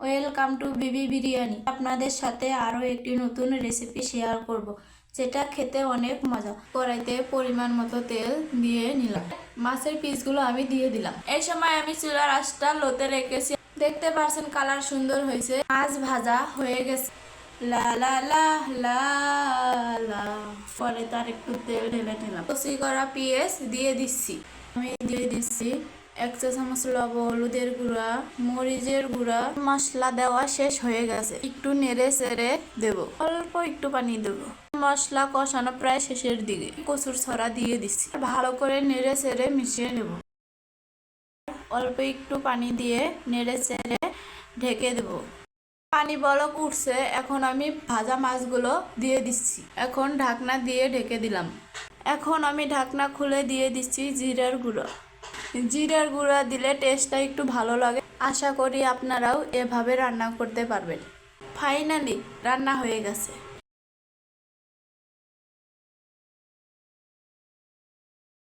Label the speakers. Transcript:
Speaker 1: Welcome to বিবি বিরিয়ানি। আপনাদের সাথে আরও একটি নতুন রেসিপি শেয়ার করব, যেটা খেতে অনেক মজা। কড়াইতে পরিমাণ মতো তেল দিয়ে নিলাম। মাছের পিসগুলো আমি দিয়ে দিলাম। এই সময় আমি চুলার আঁচটা লোতে রেখেছি। দেখতে পারছেন কালার সুন্দর হয়েছে। মাছ ভাজা হয়ে গেছে। পরে তার একটু তেল ঢেলে নিলাম। কষি করা পেঁয়াজ দিয়ে দিচ্ছি। আমি দিয়ে দিচ্ছি এক চা চামচ লব, হলুদের গুঁড়া, মরিচের গুঁড়া, মশলা দেওয়া শেষ হয়ে গেছে। একটু নেড়ে চেড়ে দেবো। অল্প একটু পানি দেবো। মশলা কষানো প্রায় শেষের দিকে। কচুর ছড়া দিয়ে দিচ্ছি। ভালো করে নেড়ে চেড়ে মিশিয়ে নেব। অল্প একটু পানি দিয়ে নেড়ে চেড়ে ঢেকে দেবো। পানি বলক উঠছে, এখন আমি ভাজা মাছগুলো দিয়ে দিচ্ছি। এখন ঢাকনা দিয়ে ঢেকে দিলাম। এখন আমি ঢাকনা খুলে দিয়ে দিচ্ছি জিরার গুঁড়ো। জিরার গুঁড়া দিলে টেস্টটা একটু ভালো লাগে। আশা করি আপনারাও এভাবে রান্না করতে পারবেন। ফাইনালি রান্না হয়ে গেছে।